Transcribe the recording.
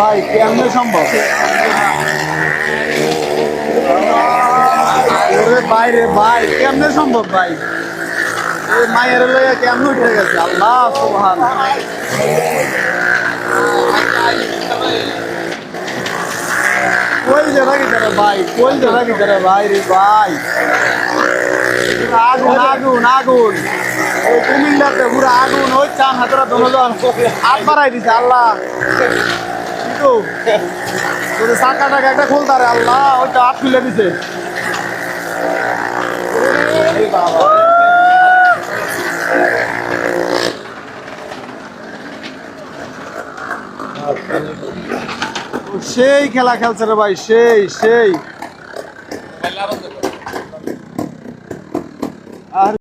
ভাই কেমনে সম্ভব? ওরে ভাই রে কেমনে সম্ভব ভাই? মায়ের লইয়া কেমনে উঠে গেছে? আল্লাহ, সুবহান। জায়গা কি তারা ভাই, কই জায়গা কি তারা ভাই রে ভাই। আগুন আগুন আগুন। ওই কুমিল্লাতে পুরো আগুন, ওই চান হাতরা দোনোজন হাত বাড়াই দিছে, আল্লাহ। তো তোর চাকা একটা খুলতা রে আল্লাহ, ওইটা আট খুলে দিছে। সেই খেলা খেলছে রে ভাই, সেই সেই। আর